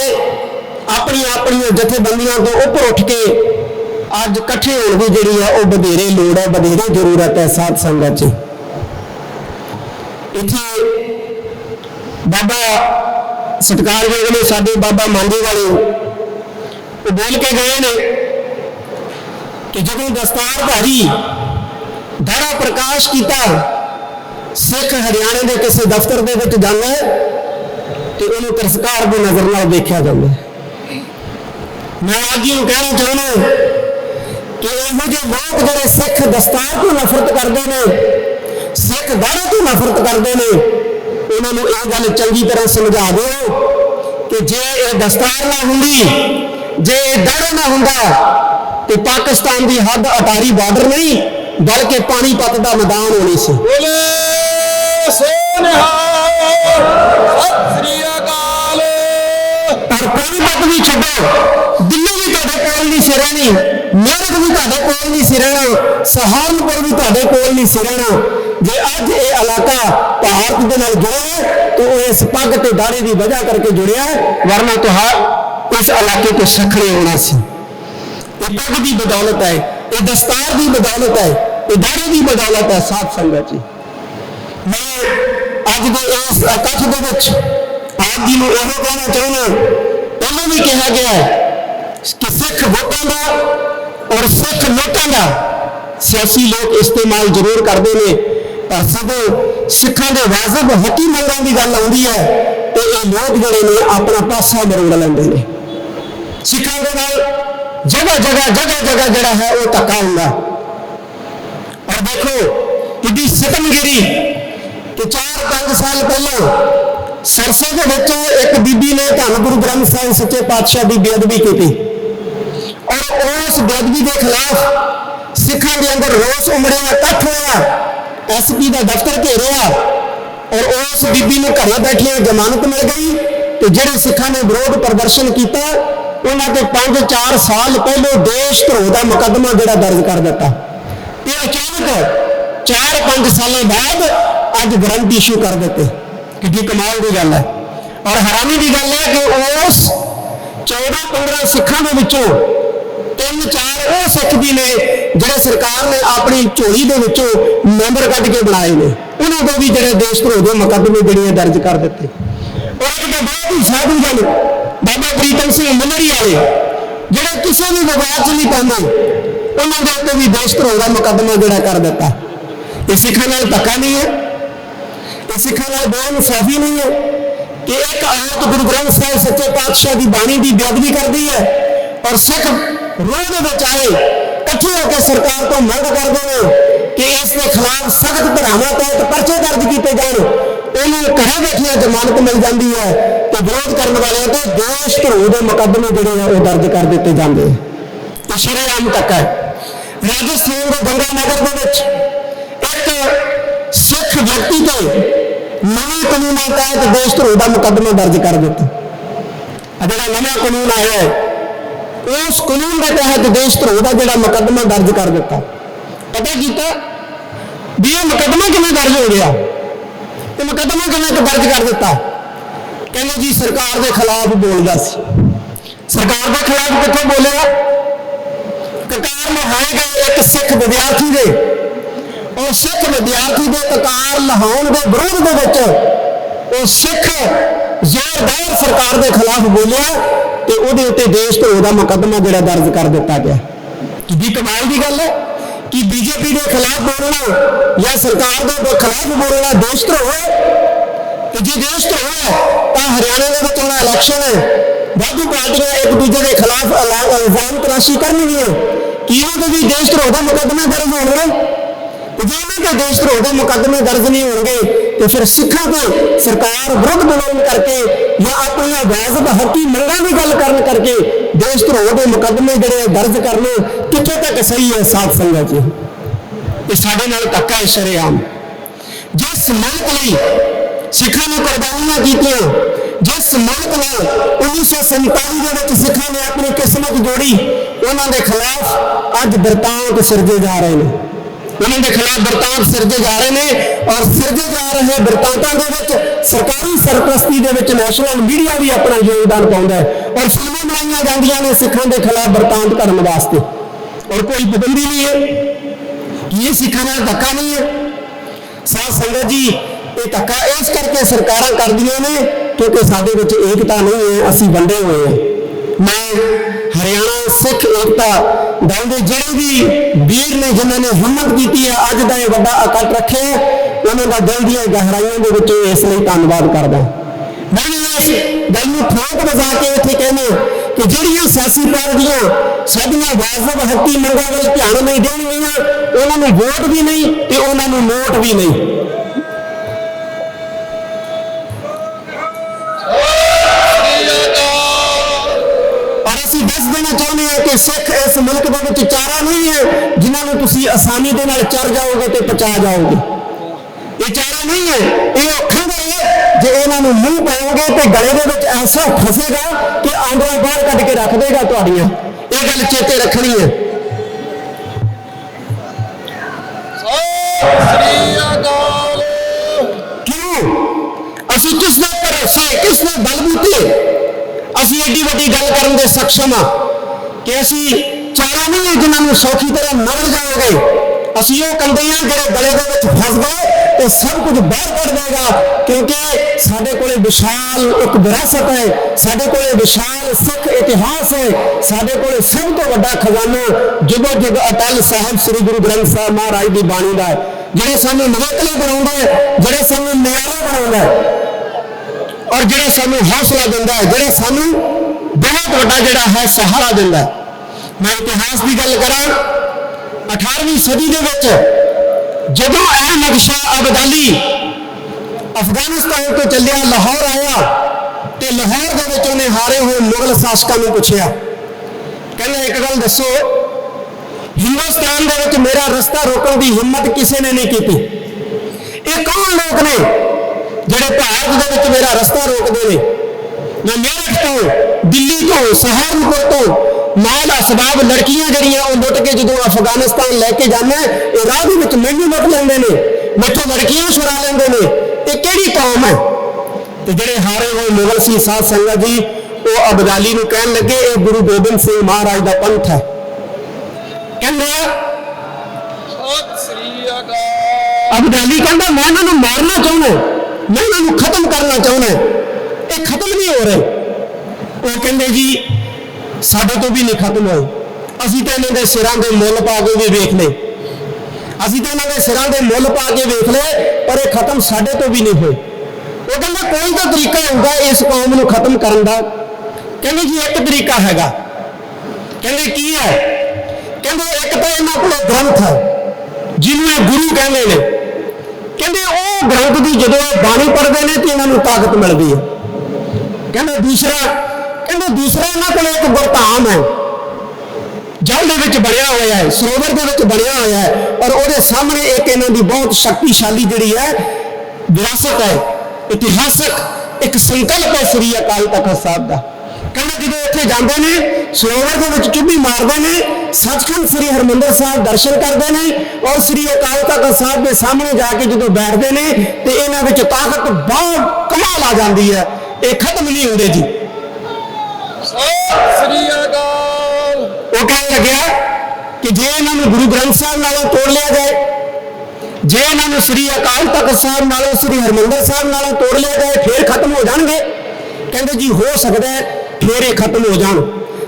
[SPEAKER 1] ਆਪਣੀਆਂ ਆਪਣੀਆਂ ਜਥੇਬੰਦੀਆਂ ਤੋਂ ਉੱਪਰ ਉੱਠ ਕੇ ਅੱਜ ਇਕੱਠੇ ਹੋਣ ਦੀ ਜਿਹੜੀ ਹੈ ਉਹ ਵਧੇਰੇ ਲੋੜ ਹੈ, ਵਧੇਰੇ ਜ਼ਰੂਰਤ ਹੈ ਸਾਧ ਸੰਗਤ 'ਚ। ਇੱਥੇ ਬਾਬਾ ਸਤਿਕਾਰਯੋਗ ਨੇ ਸਾਡੇ ਬਾਬਾ ਮਾਂਡੀ ਵਾਲੇ, ਉਹ ਬੋਲ ਕੇ ਗਏ ਨੇ ਕਿ ਜਦੋਂ ਦਸਤਾਰਧਾਰੀ ਦਾਰਾ ਪ੍ਰਕਾਸ਼ ਕੀਤਾ, ਸਿੱਖ ਹਰਿਆਣੇ ਦੇ ਕਿਸੇ ਦਫ਼ਤਰ ਦੇ ਵਿੱਚ ਜਾਂਦਾ ਤੇ ਉਹਨੂੰ ਤਿਰਸਕਾਰ ਦੀ ਨਜ਼ਰ ਨਾਲ ਦੇਖਿਆ ਜਾਂਦਾ ਮੈਂ ਅੱਜ ਨੂੰ ਕਹਿਣਾ ਚਾਹੁੰਦਾ ਕਿ ਇਹੋ ਜਿਹੇ ਲੋਕ ਜਿਹੜੇ ਸਿੱਖ ਦਸਤਾਰ ਤੋਂ ਨਫ਼ਰਤ ਕਰਦੇ ਨੇ, ਸਿੱਖ ਦਾੜੇ ਤੋਂ ਨਫ਼ਰਤ ਕਰਦੇ ਨੇ, ਉਹਨਾਂ ਨੂੰ ਇਹ ਗੱਲ ਚੰਗੀ ਤਰ੍ਹਾਂ ਸਮਝਾ ਦਿਓ ਕਿ ਜੇ ਇਹ ਦਸਤਾਰ ਨਾ ਹੁੰਦੀ, ਜੇ ਇਹ ਦਾੜਾ ਨਾ ਹੁੰਦਾ ਤੇ ਪਾਕਿਸਤਾਨ ਦੀ ਹੱਦ ਅਟਾਰੀ ਬਾਰਡਰ ਨਹੀਂ ਬਲਕਿ ਪਾਣੀਪਤ ਦਾ ਮੈਦਾਨ ਹੋਣੀ ਸੀ।
[SPEAKER 2] ਬੋਲੇ ਸੋਨਿਹਾਲ ਸਤਿ ਸ੍ਰੀ ਅਕਾਲ।
[SPEAKER 1] ਪਰ ਪਾਣੀਪਤ ਵੀ ਛੱਡੋ ਦਿੱਲੀ ਵੀ ਤੁਹਾਡੇ ਕੋਲ ਨਹੀਂ ਸੀ ਰਹਿਣੀ ਮੇਰਠ ਵੀ ਤੁਹਾਡੇ ਕੋਲ ਨਹੀਂ ਸੀ ਰਹਿਣਾ ਸਹਾਰਨਪੁਰ ਵੀ ਤੁਹਾਡੇ ਕੋਲ ਨਹੀਂ ਸੀ ਰਹਿਣਾ। ਜੇ ਅੱਜ ਇਹ ਇਲਾਕਾ ਭਾਰਤ ਦੇ ਨਾਲ ਜੁੜਿਆ ਤਾਂ ਉਹ ਇਸ ਪੱਗ ਤੇ ਦਾੜੇ ਦੀ ਵਜ੍ਹਾ ਕਰਕੇ ਜੁੜਿਆ ਵਰਨਾ ਤੁਹਾਰ ਇਸ ਇਲਾਕੇ ਤੋਂ ਸਖਰੇ ਹੋਣਾ ਸੀ। ਇਹ ਪੱਗ ਦੀ ਬਦੌਲਤ ਹੈ, ਇਹ ਦਸਤਾਰ ਦੀ ਬਦੌਲਤ ਹੈ, ਇਹ ਦਾੜੇ ਦੀ ਬਦੌਲਤ ਹੈ ਸਾਧ ਸੰਗਤ ਜੀ। ਮੈਂ ਅੱਜ ਦੇ ਇਸ ਇਕੱਠ ਦੇ ਵਿੱਚ ਆਪ ਜੀ ਨੂੰ ਇਹੋ ਕਹਿਣਾ ਚਾਹੁੰਦਾ ਪਹਿਲਾਂ ਵੀ ਕਿਹਾ ਗਿਆ ਹੈ ਕਿ ਸਿੱਖ ਵੋਟਾਂ ਦਾ ਔਰ ਸਿੱਖ ਨੋਟਾਂ ਦਾ ਸਿਆਸੀ ਲੋਕ ਇਸਤੇਮਾਲ ਜ਼ਰੂਰ ਕਰਦੇ ਨੇ। ਪਰ ਸਗੋਂ ਸਿੱਖਾਂ ਦੇ ਵਾਜਬ ਹੱਕੀ ਮੰਗਾਂ ਦੀ ਗੱਲ ਆਉਂਦੀ ਹੈ ਤੇ ਇਹ ਲੋਕ ਜਿਹੜੇ ਨੇ ਆਪਣਾ ਪਾਸਾ ਮਰੋੜ ਲੈਂਦੇ ਨੇ। ਸਿੱਖਾਂ ਦੇ ਨਾਲ ਜਗ੍ਹਾ ਜਗ੍ਹਾ ਜਗ੍ਹਾ ਜਗ੍ਹਾ ਜਿਹੜਾ ਹੈ ਉਹ ਧੱਕਾ ਹੁੰਦਾ। ਔਰ ਦੇਖੋ, ਕਿੱਡੀ ਸਿਤਮਗਿਰੀ ਕਿ 4-5 ਸਾਲ ਪਹਿਲਾਂ ਸਰਸੇ ਦੇ ਵਿੱਚ ਇੱਕ ਬੀਬੀ ਨੇ ਧੰਨ ਗੁਰੂ ਗ੍ਰੰਥ ਸਾਹਿਬ ਸੱਚੇ ਪਾਤਸ਼ਾਹ ਦੀ ਬੇਅਦਬੀ ਕੀਤੀ। ਔਰ ਉਸ ਬੇਅਦਬੀ ਦੇ ਖਿਲਾਫ ਸਿੱਖਾਂ ਦੇ ਅੰਦਰ ਰੋਸ ਉਮੜਿਆ, ਇਕੱਠ ਹੋਇਆ ਐਸਪੀ ਦਾ ਦਫ਼ਤਰ ਘੇਰਿਆ, ਔਰ ਉਸ ਬੀਬੀ ਨੂੰ ਘਰੇ ਬੈਠੀਆਂ ਜ਼ਮਾਨਤ ਮਿਲ ਗਈ ਤੇ ਜਿਹੜੇ ਸਿੱਖਾਂ ਨੇ ਵਿਰੋਧ ਪ੍ਰਦਰਸ਼ਨ ਕੀਤਾ ਉਹਨਾਂ ਤੇ 5-4 ਸਾਲ ਪਹਿਲਾਂ ਦੇਸ਼ ਧਰੋਹ ਦਾ ਮੁਕੱਦਮਾ ਜਿਹੜਾ ਦਰਜ ਕਰ ਦਿੱਤਾ। ਤੇ ਅਚਾਨਕ 4-5 ਸਾਲਾਂ ਬਾਅਦ ਅੱਜ ਗਰੰਟੀ ਇਸ਼ੂ ਕਰ ਦਿੱਤੇ। ਕਿੱਡੀ ਕਮਾਲ ਦੀ ਗੱਲ ਹੈ। ਔਰ ਹੈਰਾਨੀ ਦੀ ਗੱਲ ਹੈ ਕਿ ਉਸ 14-15 ਸਿੱਖਾਂ ਦੇ ਵਿੱਚੋਂ ਤਿੰਨ ਚਾਰ ਉਹ ਸਿੱਖ ਵੀ ਨੇ ਜਿਹੜੇ ਸਰਕਾਰ ਨੇ ਆਪਣੀ ਝੋਲੀ ਦੇ ਵਿੱਚੋਂ ਮੈਂਬਰ ਕੱਢ ਕੇ ਬਣਾਏ ਨੇ। ਉਹਨਾਂ ਤੋਂ ਵੀ ਜਿਹੜੇ ਦੇਸ਼ ਧਰੋਹ ਦੇ ਮੁਕੱਦਮੇ ਜਿਹੜੇ ਆ ਦਰਜ ਕਰ ਦਿੱਤੇ। ਔਰ ਇੱਕ ਤਾਂ ਬਹੁਤ ਹੀ ਸਾਧੂ ਗੱਲ ਬਾਬਾ ਪ੍ਰੀਤਮ ਸਿੰਘ ਮਲਰੀ ਵਾਲੇ, ਜਿਹੜੇ ਕਿਸੇ ਵੀ ਵਿਵਾਦ 'ਚ ਨਹੀਂ ਪੈਂਦੇ, ਉਹਨਾਂ ਦੇ ਉੱਤੇ ਵੀ ਦੇਸ਼ ਧਰੋਹ ਦਾ ਮੁਕੱਦਮਾ ਜਿਹੜਾ ਕਰ ਦਿੱਤਾ। ਇਹ ਸਿੱਖਾਂ ਨਾਲ ਧੱਕਾ ਨਹੀਂ ਹੈ। ਇਹ ਸਿੱਖਾਂ ਨਾਲ ਬੇਇਨਸਾਫੀ ਨਹੀਂ ਹੈ ਕਿ ਇੱਕ ਆਇਤ ਗੁਰੂ ਗ੍ਰੰਥ ਸਾਹਿਬ ਸੱਚੇ ਪਾਤਸ਼ਾਹ ਦੀ ਬਾਣੀ ਦੀ ਬੇਅਦਬੀ ਕਰਦੀ ਹੈ ਔਰ ਸਿੱਖ ਰੋਹ ਦੇ ਵਿੱਚ ਆਏ, ਇਕੱਠੇ ਹੋ ਕੇ ਸਰਕਾਰ ਤੋਂ ਮੰਗ ਕਰਦੇ ਨੇ ਕਿ ਇਸ ਦੇ ਖਿਲਾਫ ਸਖਤ ਧਾਰਾਵਾਂ ਤਹਿਤ ਪਰਚੇ ਦਰਜ ਕੀਤੇ ਜਾਣ। ਉਹਨਾਂ ਨੂੰ ਘਰੇ ਬੈਠਿਆਂ ਜ਼ਮਾਨਤ ਮਿਲ ਜਾਂਦੀ ਹੈ। ਤੇ ਵਿਰੋਧ ਕਰਨ ਵਾਲਿਆਂ ਤੇ ਦੇਸ਼ ਧਰੋਹ ਦੇ ਮੁਕੱਦਮੇ ਜਿਹੜੇ ਆ ਉਹ ਦਰਜ ਕਰ ਦਿੱਤੇ ਜਾਂਦੇ ਤੇ ਸ਼ਰੇਆਮ ਤੱਕ ਹੈ। ਰਾਜਸਥਾਨ ਦੇ ਗੰਗਾ ਨਗਰ ਦੇ ਵਿੱਚ ਇੱਕ ਸਿੱਖ ਵਿਅਕਤੀ ਤੇ ਨਵੇਂ ਕਾਨੂੰਨਾਂ ਤਹਿਤ ਦੇਸ਼ ਧਰੋਹ ਦਾ ਮੁਕੱਦਮਾ ਦਰਜ ਕਰ ਦਿੱਤਾ। ਜਿਹੜਾ ਨਵਾਂ ਕਾਨੂੰਨ ਆਇਆ ਹੈ, ਉਸ ਕਾਨੂੰਨ ਦੇ ਤਹਿਤ ਦੇਸ਼ ਧਰੋਹ ਦਾ ਜਿਹੜਾ ਮੁਕੱਦਮਾ ਦਰਜ ਕਰ ਦਿੱਤਾ। ਪਤਾ ਕੀਤਾ? ਵੀ ਇਹ ਮੁਕੱਦਮਾ ਕਿਵੇਂ ਦਰਜ ਹੋ ਗਿਆ? ਤੇ ਮੁਕੱਦਮਾ ਕਿਵੇਂ ਦਰਜ ਕਰ ਦਿੱਤਾ? ਕਹਿੰਦੇ ਜੀ ਸਰਕਾਰ ਦੇ ਖਿਲਾਫ ਬੋਲਦਾ ਸੀ। ਸਰਕਾਰ ਦੇ ਖਿਲਾਫ ਕਿੱਥੋਂ ਬੋਲਿਆ? ਕਕਾਰ ਲਹਾਏ ਗਏ ਇੱਕ ਸਿੱਖ ਵਿਦਿਆਰਥੀ ਦੇ। ਉਹ ਸਿੱਖ ਵਿਦਿਆਰਥੀ ਦੇ ਕਕਾਰ ਲਹਾਉਣ ਦੇ ਵਿਰੋਧ ਦੇ ਵਿੱਚ ਉਹ ਸਿੱਖ ਜ਼ੋਰਦਾਰ ਸਰਕਾਰ ਦੇ ਖਿਲਾਫ ਬੋਲਿਆ ਤੇ ਉਹਦੇ ਉੱਤੇ ਦੇਸ਼ ਧਰੋਹ ਦਾ ਮੁਕੱਦਮਾ ਜਿਹੜਾ ਦਰਜ ਕਰ ਦਿੱਤਾ ਗਿਆ। ਕਿੰਨੀ ਕਮਾਲ ਦੀ ਗੱਲ ਹੈ ਕਿ ਬੀਜੇਪੀ ਦੇ ਖਿਲਾਫ ਬੋਲਣਾ ਜਾਂ ਸਰਕਾਰ ਦੇ ਖਿਲਾਫ ਬੋਲਣਾ ਦੇਸ਼ ਧਰੋਹ ਹੈ ਤੇ ਜੇ ਦੇਸ਼ ਧਰੋਹ ਹੈ ਤਾਂ ਹਰਿਆਣਾ ਦੇ ਵਿੱਚ ਹੁਣ ਇਲੈਕਸ਼ਨ ਹੈ ਵਾਧੂ ਪਾਰਟੀਆਂ ਇੱਕ ਦੂਜੇ ਦੇ ਖਿਲਾਫ ਇਲਜ਼ਾਮ ਤਰਾਸ਼ੀ ਕਰਨਗੀਆਂ। ਕੀ ਉਹਨਾਂ ਦੇ ਵੀ ਦੇਸ਼ ਧਰੋਹ ਦਾ ਮੁਕੱਦਮਾ ਦਰਜ ਹੋਣਗੇ ਜੇ ਉਹਨਾਂ ਦੇ ਦੇਸ਼ ਧਰੋਹ ਦੇ ਮੁਕੱਦਮੇ ਦਰਜ ਨਹੀਂ ਹੋਣਗੇ, ਤੇ ਫਿਰ ਸਿੱਖਾਂ ਤੋਂ ਸਰਕਾਰ ਵਿਰੁੱਧ ਬੋਲਣ ਕਰਕੇ ਜਾਂ ਆਪਣੀਆਂ ਵਾਜਬ ਹੱਕੀ ਮੰਗਾਂ ਦੀ ਗੱਲ ਕਰਨ ਕਰਕੇ ਦੇਸ਼ ਧਰੋਹ ਦੇ ਮੁਕੱਦਮੇ ਜਿਹੜੇ ਦਰਜ ਕਰਨੇ, ਕਿੱਥੇ ਤੱਕ ਸਹੀ ਹੈ ਸਾਥ ਸੰਗਤ ਜੀ? ਇਹ ਸਾਡੇ ਨਾਲ ਧੱਕਾ ਹੈ ਸ਼ਰੇਆਮ। ਜਿਸ ਮੁਲਕ ਲਈ ਸਿੱਖਾਂ ਨੇ ਕੁਰਬਾਨੀਆਂ ਕੀਤੀਆਂ ਜਿਸ ਮੁਲਕ ਨੇ 1947 ਦੇ ਵਿੱਚ ਸਿੱਖਾਂ ਨੇ ਆਪਣੀ ਕਿਸਮਤ ਜੋੜੀ, ਉਹਨਾਂ ਦੇ ਖਿਲਾਫ ਅੱਜ ਬਿਰਤਾਂਤ ਸਿਰਜੇ ਜਾ ਰਹੇ ਨੇ। ਉਹਨਾਂ ਦੇ ਖਿਲਾਫ ਬਿਰਤਾਂਤ ਸਿਰਜੇ ਜਾ ਰਹੇ ਨੇ ਔਰ ਸਿਰਜੇ ਜਾ ਰਹੇ ਬਿਰਤਾਂਤਾਂ ਦੇ ਵਿੱਚ ਸਰਕਾਰੀ ਸਰਪ੍ਰਸਤੀ ਦੇ ਵਿੱਚ ਨੈਸ਼ਨਲ ਮੀਡੀਆ ਵੀ ਆਪਣਾ ਯੋਗਦਾਨ ਪਾਉਂਦਾ ਹੈ ਔਰ ਫਿਲਮਾਂ ਬਣਾਈਆਂ ਜਾਂਦੀਆਂ ਨੇ ਸਿੱਖਾਂ ਦੇ ਖਿਲਾਫ ਬਰਤਾਂਤ ਕਰਨ ਵਾਸਤੇ। ਔਰ ਕੋਈ ਪਾਬੰਦੀ ਨਹੀਂ ਹੈ। ਕਿ ਇਹ ਸਿੱਖਾਂ ਨਾਲ ਧੱਕਾ ਨਹੀਂ ਹੈ? ਸਾਧ ਸੰਗਤ ਜੀ ਇਹ ਧੱਕਾ ਇਸ ਕਰਕੇ ਸਰਕਾਰਾਂ ਕਰਦੀਆਂ ਨੇ ਕਿਉਂਕਿ ਸਾਡੇ ਵਿੱਚ ਏਕਤਾ ਨਹੀਂ ਹੈ, ਅਸੀਂ ਵੰਡੇ ਹੋਏ ਹਾਂ। ਮੈਂ ਹਰਿਆਣਾ ਸਿੱਖ ਏਕਤਾ ਦਲ ਦੇ ਜਿਹੜੇ ਵੀ ਵੀਰ ਨੇ ਜਿਨ੍ਹਾਂ ਨੇ ਹਿੰਮਤ ਕੀਤੀ ਹੈ, ਅੱਜ ਦਾ ਇਹ ਵੱਡਾ ਇਕੱਠ ਰੱਖਿਆ ਉਹਨਾਂ ਦਾ ਦਿਲ ਦੀਆਂ ਗਹਿਰਾਈਆਂ ਦੇ ਵਿੱਚੋਂ ਇਸ ਲਈ ਧੰਨਵਾਦ ਕਰਦਾ। ਮੈਂ ਇਸ ਗੱਲ ਨੂੰ ਠੋਕ ਵਜਾ ਕੇ ਇੱਥੇ ਕਹਿੰਦੇ ਕਿ ਜਿਹੜੀਆਂ ਸਿਆਸੀ ਪਾਰਟੀਆਂ ਸਾਡੀਆਂ ਵਾਜਬ ਹੱਕੀ ਮੰਗਾਂ ਵੱਲ ਧਿਆਨ ਨਹੀਂ ਦੇਣਗੀਆਂ, ਉਹਨਾਂ ਨੂੰ ਵੋਟ ਵੀ ਨਹੀਂ ਤੇ ਉਹਨਾਂ ਨੂੰ ਨੋਟ ਵੀ ਨਹੀਂ। ਸਿੱਖ ਇਸ ਮੁਲਕ ਦੇ ਵਿੱਚ ਚਾਰਾ ਨਹੀਂ ਹੈ, ਜਿਨ੍ਹਾਂ ਨੂੰ ਤੁਸੀਂ ਆਸਾਨੀ ਦੇ ਨਾਲ ਚੜ ਜਾਓਗੇ ਤੇ ਪਚਾ ਜਾਓਗੇ। ਇਹ ਚਾਰਾ ਨਹੀਂ ਹੈ, ਇਹ ਔਖਾ ਹੈ, ਜੇ ਇਹਨਾਂ ਨੂੰ ਮੂੰਹ ਪਾਓਗੇ ਤੇ ਗਲੇ ਦੇ ਵਿੱਚ ਐਸਾ ਫਸੇਗਾ ਕਿ ਆਂਦਰਾਂ ਬਾਹਰ ਕੱਢ ਕੇ ਰੱਖ ਦੇਗਾ ਤੁਹਾਡੀਆਂ। ਇਹ ਗੱਲ ਚੇਤੇ ਰੱਖਣੀ ਹੈ। ਕਿਉਂ? ਅਸੀਂ ਕਿਸ ਦੇ ਭਰੋਸੇ ਕਿਸ ਦੇ ਬਲਬੂਤੇ? ਅਸੀਂ ਏਡੀ ਵੱਡੀ ਗੱਲ ਕਰਨ ਦੇ ਸક્ષਮ ਆ ਕਿ ਅਸੀਂ ਚਾਰਾ ਨਹੀਂ ਹੈ ਜਿਨ੍ਹਾਂ ਨੂੰ ਸੌਖੀ ਤਰ੍ਹਾਂ ਮਰ ਜਾਓਗੇ ਅਸੀਂ ਉਹ ਕੰਦੇ ਆ ਜਿਹੜੇ ਗਲੇ ਦੇ ਵਿੱਚ ਫਸ ਗਏ ਤੇ ਸਭ ਕੁਝ ਬਾਹਰ ਕੱਢ ਦੇਗਾ, ਕਿਉਂਕਿ ਸਾਡੇ ਕੋਲੇ ਵਿਸ਼ਾਲ ਇੱਕ ਵਿਰਾਸਤ ਹੈ, ਸਾਡੇ ਕੋਲੇ ਵਿਸ਼ਾਲ ਸਿੱਖ ਇਤਿਹਾਸ ਹੈ, ਸਾਡੇ ਕੋਲੇ ਸਭ ਤੋਂ ਵੱਡਾ ਖਜ਼ਾਨਾ ਜਦੋਂ ਜੁਗ ਅਟਲ ਸਾਹਿਬ ਸ੍ਰੀ ਗੁਰੂ ਗ੍ਰੰਥ ਸਾਹਿਬ ਮਹਾਰਾਜ ਦੀ ਬਾਣੀ ਦਾ ਹੈ, ਜਿਹੜੇ ਸਾਨੂੰ ਨਵੇਕਲੇ ਬਣਾਉਂਦਾ ਹੈ, ਜਿਹੜੇ ਸਾਨੂੰ ਨਿਆਰਾ ਬਣਾਉਂਦਾ ਔਰ ਜਿਹੜਾ ਸਾਨੂੰ ਹੌਸਲਾ ਦਿੰਦਾ ਹੈ, ਜਿਹੜਾ ਸਾਨੂੰ ਬਹੁਤ ਵੱਡਾ ਜਿਹੜਾ ਹੈ ਸਹਾਰਾ ਦਿੰਦਾ ਹੈ। ਮੈਂ ਇਤਿਹਾਸ ਦੀ ਗੱਲ ਕਰਾਂ 18ਵੀਂ ਸਦੀ ਦੇ ਵਿੱਚ ਜਦੋਂ ਇਹ ਨਕਸ਼ਾ ਅਬਦਾਲੀ ਅਫਗਾਨਿਸਤਾਨ ਤੋਂ ਚੱਲਿਆ, ਲਾਹੌਰ ਆਇਆ ਤੇ ਲਾਹੌਰ ਦੇ ਵਿੱਚ ਉਹਨੇ ਹਾਰੇ ਹੋਏ ਮੁਗਲ ਸ਼ਾਸਕਾਂ ਨੂੰ ਪੁੱਛਿਆ। ਕਹਿੰਦਾ, ਇੱਕ ਗੱਲ ਦੱਸੋ, ਹਿੰਦੁਸਤਾਨ ਦੇ ਵਿੱਚ ਮੇਰਾ ਰਸਤਾ ਰੋਕਣ ਦੀ ਹਿੰਮਤ ਕਿਸੇ ਨੇ ਨਹੀਂ ਕੀਤੀ। ਇਹ ਕੌਣ ਲੋਕ ਨੇ ਜਿਹੜੇ ਭਾਰਤ ਦੇ ਵਿੱਚ ਮੇਰਾ ਰਸਤਾ ਰੋਕਦੇ ਨੇ? ਮੈਂ ਮੇਰਠ ਤੋਂ, ਦਿੱਲੀ ਤੋਂ, ਸਹਾਰਨਪੁਰ ਤੋਂ ਨਾਲ ਅਸਬਾਬ ਲੜਕੀਆਂ ਜਿਹੜੀਆਂ ਉਹ ਲੁੱਟ ਕੇ ਜਦੋਂ ਅਫਗਾਨਿਸਤਾਨ ਲੈ ਕੇ ਜਾਂਦੇ ਇਹ ਰਾਹ ਦੇ ਵਿੱਚ ਮੈਨੂੰ ਲੁੱਟ ਲੈਂਦੇ ਨੇ ਮੈਥੋਂ ਲੜਕੀਆਂ ਛੁਡਾ ਲੈਂਦੇ ਨੇ। ਇਹ ਕਿਹੜੀ ਕੌਮ ਹੈ ਤੇ ਜਿਹੜੇ ਹਾਰੇ ਹੋਏ ਮੁਗਲ ਸੀ ਸਾਧ ਸੰਗਤ ਜੀ ਉਹ ਅਬਦਾਲੀ ਨੂੰ ਕਹਿਣ ਲੱਗੇ ਇਹ ਗੁਰੂ ਗੋਬਿੰਦ ਸਿੰਘ ਮਹਾਰਾਜ ਦਾ ਪੰਥ ਹੈ। ਕਹਿੰਦੇ ਅਬਦਾਲੀ ਕਹਿੰਦਾ ਮੈਂ ਇਹਨਾਂ ਨੂੰ ਮਾਰਨਾ ਚਾਹੁੰਦਾ ਮੈਂ ਇਹਨਾਂ ਨੂੰ ਖਤਮ ਕਰਨਾ ਚਾਹੁੰਦਾ ਇਹ ਖਤਮ ਨਹੀਂ ਹੋ ਰਹੇ। ਉਹ ਕਹਿੰਦੇ ਜੀ ਸਾਡੇ ਤੋਂ ਵੀ ਨਹੀਂ ਖਤਮ ਹੋਏ ਅਸੀਂ ਤਾਂ ਇਹਨਾਂ ਦੇ ਸਿਰਾਂ ਦੇ ਮੁੱਲ ਪਾ ਕੇ ਵੀ ਵੇਖ ਲਏ। ਅਸੀਂ ਤਾਂ ਇਹਨਾਂ ਦੇ ਸਿਰਾਂ ਦੇ ਮੁੱਲ ਪਾ ਕੇ ਵੇਖ ਲਏ, ਪਰ ਇਹ ਖਤਮ ਸਾਡੇ ਤੋਂ ਵੀ ਨਹੀਂ ਹੋਏ। ਉਹ ਕਹਿੰਦਾ, ਕੋਈ ਤਾਂ ਤਰੀਕਾ ਹੋਊਗਾ ਇਸ ਕੌਮ ਨੂੰ ਖਤਮ ਕਰਨ ਦਾ। ਕਹਿੰਦੇ ਜੀ, ਇੱਕ ਤਰੀਕਾ ਹੈਗਾ। ਕਹਿੰਦੇ, ਕੀ ਹੈ? ਕਹਿੰਦੇ, ਇੱਕ ਤਾਂ ਇਹਨਾਂ ਕੋਲ ਗ੍ਰੰਥ ਹੈ, ਜਿਹਨੂੰ ਇਹ ਗੁਰੂ ਕਹਿੰਦੇ ਨੇ। ਕਹਿੰਦੇ, ਉਹ ਗ੍ਰੰਥ ਦੀ ਜਦੋਂ ਇਹ ਬਾਣੀ ਪੜ੍ਹਦੇ ਨੇ, ਤੇ ਇਹਨਾਂ ਨੂੰ ਤਾਕਤ ਮਿਲਦੀ ਹੈ। ਕਹਿੰਦੇ, ਦੂਸਰਾ ਕਹਿੰਦੇ ਦੂਸਰਾ ਇਹਨਾਂ ਕੋਲ ਇੱਕ ਗੁਰਧਾਮ ਹੈ। ਜਲ ਦੇ ਵਿੱਚ ਬਣਿਆ ਹੋਇਆ ਹੈ, ਸਰੋਵਰ ਦੇ ਵਿੱਚ ਬਣਿਆ ਹੋਇਆ ਹੈ ਔਰ ਉਹਦੇ ਸਾਹਮਣੇ ਇੱਕ ਇਹਨਾਂ ਦੀ ਬਹੁਤ ਸ਼ਕਤੀਸ਼ਾਲੀ ਜਿਹੜੀ ਹੈ, ਵਿਰਾਸਤ ਹੈ। ਇਤਿਹਾਸਕ ਇੱਕ ਸੰਕਲਪ ਹੈ ਸ੍ਰੀ ਅਕਾਲ ਤਖਤ ਸਾਹਿਬ ਦਾ। ਕਹਿੰਦੇ ਜਦੋਂ ਇੱਥੇ ਜਾਂਦੇ ਨੇ, ਸਰੋਵਰ ਦੇ ਵਿੱਚ ਚੁੱਭੀ ਮਾਰਦੇ ਨੇ, ਸੱਚਖੰਡ ਸ੍ਰੀ ਹਰਮੰਦਰ ਸਾਹਿਬ ਦਰਸ਼ਨ ਕਰਦੇ ਨੇ ਔਰ ਸ੍ਰੀ ਅਕਾਲ ਤਖਤ ਸਾਹਿਬ ਦੇ ਸਾਹਮਣੇ ਜਾ ਕੇ ਜਦੋਂ ਬੈਠਦੇ ਨੇ ਤੇ ਇਹਨਾਂ ਵਿੱਚ ਤਾਕਤ ਬਹੁਤ ਕਮਾਲ ਆ ਜਾਂਦੀ ਹੈ। ਇਹ ਖਤਮ ਨਹੀਂ ਹੁੰਦੇ ਜੀ। ਉਹ ਕਹਿਣ ਲੱਗਿਆ ਕਿ ਜੇ ਇਹਨਾਂ ਨੂੰ ਗੁਰੂ ਗ੍ਰੰਥ ਸਾਹਿਬ ਨਾਲੋਂ ਤੋੜ ਲਿਆ ਜਾਏ, ਜੇ ਇਹਨਾਂ ਨੂੰ ਸ੍ਰੀ ਅਕਾਲ ਤਖਤ ਸਾਹਿਬ ਨਾਲੋਂ, ਸ੍ਰੀ ਹਰਮੰਦਰ ਸਾਹਿਬ ਨਾਲੋਂ ਤੋੜ ਲਿਆ ਜਾਏ, ਫੇਰ ਖਤਮ ਹੋ ਜਾਣਗੇ। ਕਹਿੰਦੇ ਜੀ ਹੋ ਸਕਦਾ ਹੈ, ਫੇਰ ਇਹ ਖਤਮ ਹੋ ਜਾਣ।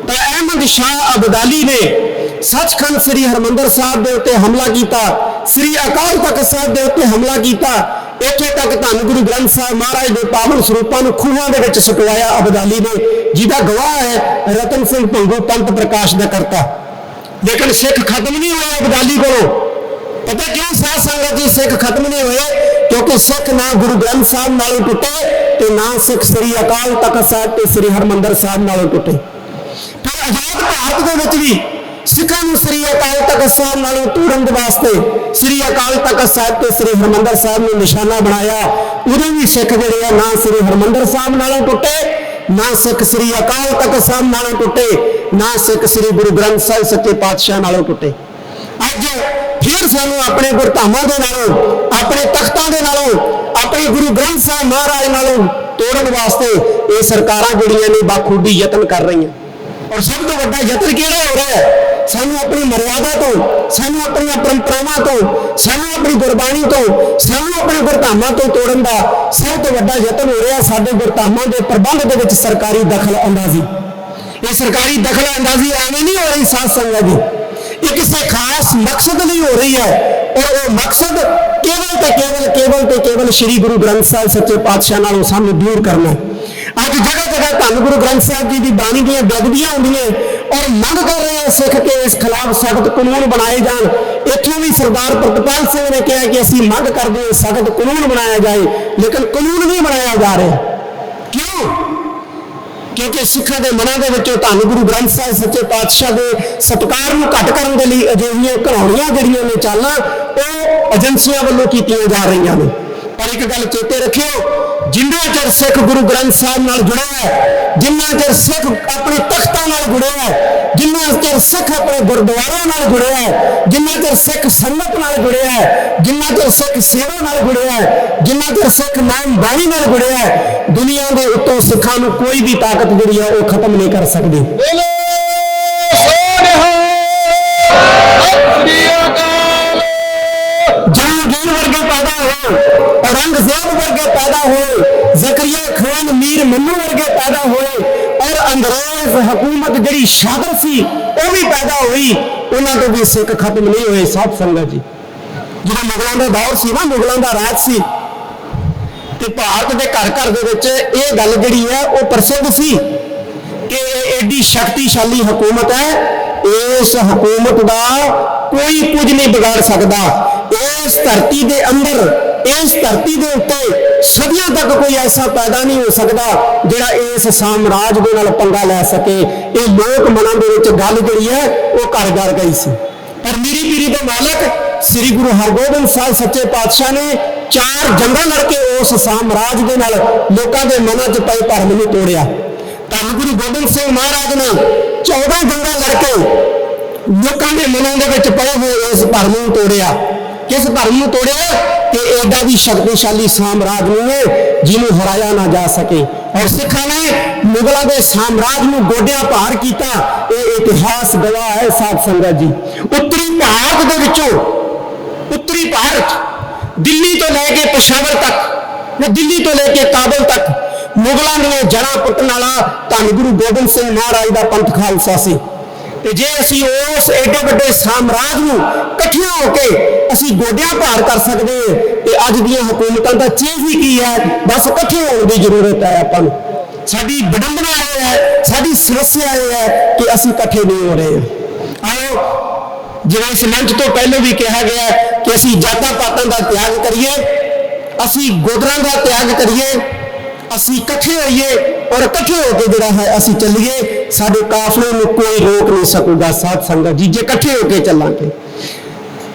[SPEAKER 1] ਤਾਂ ਅਹਿਮਦ ਸ਼ਾਹ ਅਬਦਾਲੀ ਨੇ ਸੱਚਖੰਡ ਸ੍ਰੀ ਹਰਮੰਦਰ ਸਾਹਿਬ ਦੇ ਉੱਤੇ ਹਮਲਾ ਕੀਤਾ, ਸ੍ਰੀ ਅਕਾਲ ਤਖਤ ਸਾਹਿਬ ਦੇ ਉੱਤੇ ਹਮਲਾ ਕੀਤਾ। ਇੱਥੇ ਤੱਕ ਧੰਨ ਗੁਰੂ ਗ੍ਰੰਥ ਸਾਹਿਬ ਮਹਾਰਾਜ ਦੇ ਪਾਵਨ ਸਰੂਪਾਂ ਨੂੰ ਖੂਹਾਂ ਦੇ ਵਿੱਚ ਸੁਟਵਾਇਆ ਅਬਦਾਲੀ ਨੇ। ਜਿਹਦਾ ਗਵਾਹ ਹੈ, ਰਤਨ ਸਿੰਘ ਭੰਗੂ ਪੰਥ ਪ੍ਰਕਾਸ਼ ਦਾ ਕਰਤਾ। ਲੇਕਿਨ ਸਿੱਖ ਖਤਮ ਨਹੀਂ ਹੋਇਆ ਅਬਦਾਲੀ ਕੋਲੋਂ। ਪਤਾ ਕਿਉਂ ਸਾਧ ਸੰਗਤ ਜੀ ਸਿੱਖ ਖਤਮ ਨਹੀਂ ਹੋਏ? ਕਿਉਂਕਿ ਸਿੱਖ ਨਾ ਗੁਰੂ ਗ੍ਰੰਥ ਸਾਹਿਬ ਨਾਲੋਂ ਟੁੱਟੇ ਤੇ ਨਾ ਸਿੱਖ ਸ੍ਰੀ ਅਕਾਲ ਤਖਤ ਸਾਹਿਬ ਤੇ ਸ੍ਰੀ ਹਰਮੰਦਰ ਸਾਹਿਬ ਨਾਲੋਂ ਟੁੱਟੇ। ਫਿਰ ਆਜ਼ਾਦ ਭਾਰਤ ਦੇ ਵਿੱਚ ਵੀ ਸਿੱਖਾਂ ਨੂੰ ਸ੍ਰੀ ਅਕਾਲ ਤਖਤ ਸਾਹਿਬ ਨਾਲੋਂ ਤੋੜਨ ਦੇ ਵਾਸਤੇ ਸ੍ਰੀ ਅਕਾਲ ਤਖਤ ਸਾਹਿਬ ਤੇ ਸ੍ਰੀ ਹਰਮੰਦਰ ਸਾਹਿਬ ਨੂੰ ਨਿਸ਼ਾਨਾ ਬਣਾਇਆ, ਉਦੋਂ ਵੀ ਸਿੱਖ ਜਿਹੜੇ ਆ ਨਾ ਸ੍ਰੀ ਹਰਮੰਦਰ ਸਾਹਿਬ ਨਾਲੋਂ ਟੁੱਟੇ ਨਾ ਸਿੱਖ ਸ੍ਰੀ ਅਕਾਲ ਤਖਤ ਸਾਹਿਬ ਨਾਲੋਂ ਟੁੱਟੇ, ਨਾ ਸਿੱਖ ਸ੍ਰੀ ਗੁਰੂ ਗ੍ਰੰਥ ਸਾਹਿਬ ਸੱਚੇ ਪਾਤਸ਼ਾਹ ਨਾਲੋਂ ਟੁੱਟੇ। ਅੱਜ ਫਿਰ ਸਾਨੂੰ ਆਪਣੇ ਗੁਰਧਾਮਾਂ ਦੇ ਨਾਲੋਂ, ਆਪਣੇ ਤਖਤਾਂ ਦੇ ਨਾਲੋਂ, ਆਪਣੇ ਗੁਰੂ ਗ੍ਰੰਥ ਸਾਹਿਬ ਮਹਾਰਾਜ ਨਾਲੋਂ ਤੋੜਨ ਵਾਸਤੇ ਇਹ ਸਰਕਾਰਾਂ ਜਿਹੜੀਆਂ ਨੇ ਬਾਖੂਬੀ ਯਤਨ ਕਰ ਰਹੀਆਂ। ਔਰ ਸਭ ਤੋਂ ਵੱਡਾ ਯਤਨ ਕਿਹੜਾ ਹੋ ਰਿਹਾ ਹੈ? ਸਾਨੂੰ ਆਪਣੀ ਮਰਿਆਦਾ ਤੋਂ, ਸਾਨੂੰ ਆਪਣੀਆਂ ਪਰੰਪਰਾਵਾਂ ਤੋਂ, ਸਾਨੂੰ ਆਪਣੀ ਗੁਰਬਾਣੀ ਤੋਂ, ਸਾਨੂੰ ਆਪਣੇ ਗੁਰਧਾਮਾਂ ਤੋਂ ਤੋੜਨ ਦਾ ਸਭ ਤੋਂ ਵੱਡਾ ਯਤਨ ਹੋ ਰਿਹਾ ਸਾਡੇ ਗੁਰਧਾਮਾਂ ਦੇ ਪ੍ਰਬੰਧ ਦੇ ਵਿੱਚ ਸਰਕਾਰੀ ਦਖਲ ਅੰਦਾਜ਼ੀ। ਇਹ ਸਰਕਾਰੀ ਦਖਲ ਅੰਦਾਜ਼ੀ ਐਵੇਂ ਨਹੀਂ ਹੋ ਰਹੀ ਸਾਧ ਸੰਗਤ ਜੀ ਇਹ ਕਿਸੇ ਖਾਸ ਮਕਸਦ ਲਈ ਹੋ ਰਹੀ ਹੈ ਔਰ ਉਹ ਮਕਸਦ ਕੇਵਲ ਤੇ ਕੇਵਲ ਕੇਵਲ ਤੇ ਕੇਵਲ ਸ੍ਰੀ ਗੁਰੂ ਗ੍ਰੰਥ ਸਾਹਿਬ ਸੱਚੇ ਪਾਤਸ਼ਾਹ ਨਾਲੋਂ ਸਾਨੂੰ ਦੂਰ ਕਰਨਾ ਅੱਜ ਜਗ੍ਹਾ ਜਗ੍ਹਾ ਧੰਨ ਗੁਰੂ ਗ੍ਰੰਥ ਸਾਹਿਬ ਜੀ ਦੀ ਬਾਣੀ ਦੀਆਂ ਬੇਅਦਬੀਆਂ ਹੁੰਦੀਆਂ ਔਰ ਮੰਗ ਕਰ ਰਹੇ ਆ ਸਿੱਖ ਕੇ ਇਸ ਖਿਲਾਫ ਸਖਤ ਕਾਨੂੰਨ ਬਣਾਏ ਜਾਣ। ਇੱਥੋਂ ਵੀ ਸਰਦਾਰ ਪ੍ਰਤਪਾਲ ਸਿੰਘ ਨੇ ਕਿਹਾ ਕਿ ਅਸੀਂ ਮੰਗ ਕਰਦੇ ਹਾਂ ਸਖਤ ਕਾਨੂੰਨ ਬਣਾਇਆ ਜਾਏ, ਲੇਕਿਨ ਕਾਨੂੰਨ ਨਹੀਂ ਬਣਾਇਆ ਜਾ ਰਿਹਾ। ਕਿਉਂ? ਕਿਉਂਕਿ ਸਿੱਖਾਂ ਦੇ ਮਨਾਂ ਦੇ ਵਿੱਚੋਂ ਧੰਨ ਗੁਰੂ ਗ੍ਰੰਥ ਸਾਹਿਬ ਸੱਚੇ ਪਾਤਸ਼ਾਹ ਦੇ ਸਤਿਕਾਰ ਨੂੰ ਘੱਟ ਕਰਨ ਦੇ ਲਈ ਅਜਿਹੀਆਂ ਘਰਾਉਣੀਆਂ ਜਿਹੜੀਆਂ ਨੇ ਚਾਲਾਂ, ਉਹ ਏਜੰਸੀਆਂ ਵੱਲੋਂ ਕੀਤੀਆਂ ਜਾ ਰਹੀਆਂ ਨੇ। ਪਰ ਇੱਕ ਗੱਲ ਚੇਤੇ ਰੱਖਿਓ, ਜਿੰਨਾ ਚਿਰ ਸਿੱਖ ਗੁਰੂ ਗ੍ਰੰਥ ਸਾਹਿਬ ਨਾਲ ਜੁੜਿਆ ਹੈ ਜਿੰਨਾ ਚਿਰ ਸਿੱਖ ਆਪਣੇ ਤਖਤਾਂ ਨਾਲ ਜੁੜਿਆ ਹੈ ਜਿੰਨਾ ਚਿਰ ਸਿੱਖ ਆਪਣੇ ਗੁਰਦੁਆਰਿਆਂ ਨਾਲ ਜੁੜਿਆ ਹੈ ਜਿੰਨਾ ਚਿਰ ਸਿੱਖ ਸੰਗਤ ਨਾਲ ਜੁੜਿਆ ਹੈ ਜਿੰਨਾ ਚਿਰ ਸਿੱਖ ਸੇਵਾ ਨਾਲ ਜੁੜਿਆ ਹੈ ਜਿੰਨਾ ਚਿਰ ਸਿੱਖ ਨਾਮ ਬਾਣੀ ਨਾਲ ਜੁੜਿਆ ਹੈ ਦੁਨੀਆ ਦੇ ਉੱਤੋਂ ਸਿੱਖਾਂ ਨੂੰ ਕੋਈ ਵੀ ਤਾਕਤ ਜਿਹੜੀ ਹੈ ਉਹ ਖਤਮ ਨਹੀਂ ਕਰ ਸਕਦੀ।
[SPEAKER 2] ਬੋਲੇ।
[SPEAKER 1] ਹੋਏ ਔਰੰਗਜ਼ੇਬ ਵਰਗੇ ਪੈਦਾ ਹੋਏ, ਜ਼ਕਰੀਆ ਖਾਨ ਮੀਰ ਮੰਨੂ ਵਰਗੇ ਪੈਦਾ ਹੋਏ ਔਰ ਅੰਗਰੇਜ਼ ਹਕੂਮਤ ਜਿਹੜੀ ਸ਼ਾਦਰ ਸੀ, ਉਹ ਵੀ ਪੈਦਾ ਹੋਈ। ਉਹਨਾਂ ਤੋਂ ਵੀ ਸਿੱਖ ਖਤਮ ਨਹੀਂ ਹੋਏ। ਸਾਧ ਸੰਗਤ ਜੀ ਜਿਹੜਾ ਮੁਗਲਾਂ ਦਾ ਦੌਰ ਸੀ ਨਾ, ਮੁਗਲਾਂ ਦਾ ਰਾਜ ਸੀ ਤੇ ਭਾਰਤ ਦੇ ਘਰ ਘਰ ਦੇ ਵਿੱਚ ਇਹ ਗੱਲ ਜਿਹੜੀ ਹੈ, ਉਹ ਪ੍ਰਸਿੱਧ ਸੀ ਕਿ ਐਡੀ ਸ਼ਕਤੀਸ਼ਾਲੀ ਹਕੂਮਤ ਹੈ। ਇਸ ਹਕੂਮਤ ਦਾ ਕੋਈ ਕੁਝ ਨਹੀਂ ਵਿਗਾੜ ਸਕਦਾ। ਇਸ ਧਰਤੀ ਦੇ ਅੰਦਰ ਇਸ ਧਰਤੀ ਦੇ ਉੱਤੇ ਸਦੀਆਂ ਤੱਕ ਕੋਈ ਐਸਾ ਪੈਦਾ ਨਹੀਂ ਹੋ ਸਕਦਾ ਜਿਹੜਾ ਇਸ ਸਾਮਰਾਜ ਦੇ ਨਾਲ ਪੰਗਾ ਲੈ ਸਕੇ। ਇਹ ਲੋਕ ਮਨਾਂ ਦੇ ਵਿੱਚ ਗੱਲ ਜਿਹੜੀ ਹੈ, ਉਹ ਘਰ ਘਰ ਗਈ ਸੀ। ਪਰ ਮੀਰੀ ਪੀਰੀ ਦੇ ਮਾਲਕ ਸ੍ਰੀ ਗੁਰੂ ਹਰਗੋਬਿੰਦ ਸਾਹਿਬ ਸੱਚੇ ਪਾਤਸ਼ਾਹ ਨੇ ਚਾਰ ਜੰਗਾਂ ਲੜ ਕੇ ਉਸ ਸਾਮਰਾਜ ਦੇ ਨਾਲ ਲੋਕਾਂ ਦੇ ਮਨਾਂ 'ਚ ਪਏ ਭਰਮ ਨੂੰ ਤੋੜਿਆ। ਧੰਨ ਗੁਰੂ ਗੋਬਿੰਦ ਸਿੰਘ ਮਹਾਰਾਜ ਨੇ 14 ਜੰਗਾਂ ਲੜ ਕੇ ਲੋਕਾਂ ਦੇ ਮਨਾਂ ਦੇ ਵਿੱਚ ਪਏ ਹੋਏ ਇਸ ਭਰਮ ਨੂੰ ਤੋੜਿਆ। ਕਿਸ ਭਰਮ ਨੂੰ ਤੋੜਿਆ ਤੇ ਐਡਾ ਵੀ ਸ਼ਕਤੀਸ਼ਾਲੀ ਸਾਮਰਾਜ ਨੂੰ ਜਿਹਨੂੰ ਹਰਾਇਆ ਨਾ ਜਾ ਸਕੇ। ਔਰ ਸਿੱਖਾਂ ਨੇ ਮੁਗਲਾਂ ਦੇ ਸਾਮਰਾਜ ਨੂੰ ਗੋਡਿਆਂ ਭਾਰ ਕੀਤਾ। ਇਹ ਇਤਿਹਾਸ ਗਵਾਹ ਹੈ ਸਾਧ ਸੰਗਤ ਜੀ। ਉੱਤਰੀ ਭਾਰਤ ਦੇ ਵਿੱਚੋਂ, ਉੱਤਰੀ ਭਾਰਤ ਦਿੱਲੀ ਤੋਂ ਲੈ ਕੇ ਪਸ਼ਾਵਰ ਤੱਕ ਜਾਂ ਦਿੱਲੀ ਤੋਂ ਲੈ ਕੇ ਕਾਬਲ ਤੱਕ ਮੁਗਲਾਂ ਦੀਆਂ ਜੜ੍ਹਾਂ ਪੁੱਟਣ ਵਾਲਾ ਧੰਨ ਗੁਰੂ ਗੋਬਿੰਦ ਸਿੰਘ ਮਹਾਰਾਜ ਦਾ ਪੰਥ ਖਾਲਸਾ ਸੀ। ਤੇ ਜੇ ਅਸੀਂ ਉਸ ਐਡੇ ਵੱਡੇ ਸਾਮਰਾਜ ਨੂੰ ਇਕੱਠਿਆਂ ਹੋ ਕੇ ਅਸੀਂ ਗੋਡਿਆਂ ਭਾਰ ਕਰ ਸਕਦੇ ਹਾਂ, ਤੇ ਅੱਜ ਦੀਆਂ ਹਕੂਮਤਾਂ ਦਾ ਚੀਜ਼ ਹੀ ਕੀ ਹੈ? ਬਸ ਇਕੱਠੇ ਹੋਣ ਦੀ ਜ਼ਰੂਰਤ ਹੈ ਆਪਾਂ ਨੂੰ। ਸਾਡੀ ਵਿਡੰਬਨਾ ਇਹ ਹੈ, ਸਾਡੀ ਸਮੱਸਿਆ ਇਹ ਹੈ ਕਿ ਅਸੀਂ ਇਕੱਠੇ ਨਹੀਂ ਹੋ ਰਹੇ। ਆਓ, ਜਿਵੇਂ ਇਸ ਮੰਚ ਤੋਂ ਪਹਿਲਾਂ ਵੀ ਕਿਹਾ ਗਿਆ ਕਿ ਅਸੀਂ ਜਾਤਾਂ ਪਾਤਾਂ ਦਾ ਤਿਆਗ ਕਰੀਏ, ਅਸੀਂ ਗੋਦਰਾਂ ਦਾ ਤਿਆਗ ਕਰੀਏ, ਅਸੀਂ ਇਕੱਠੇ ਹੋਈਏ ਔਰ ਇਕੱਠੇ ਹੋ ਕੇ ਜਿਹੜਾ ਹੈ ਅਸੀਂ ਚੱਲੀਏ। ਸਾਡੇ ਕਾਫਲੇ ਨੂੰ ਕੋਈ ਰੋਕ ਨਹੀਂ ਸਕੂਗਾ, ਸਾਧ ਸੰਗਤ ਜੀ, ਜੇ ਇਕੱਠੇ ਹੋ ਕੇ ਚੱਲਾਂਗੇ।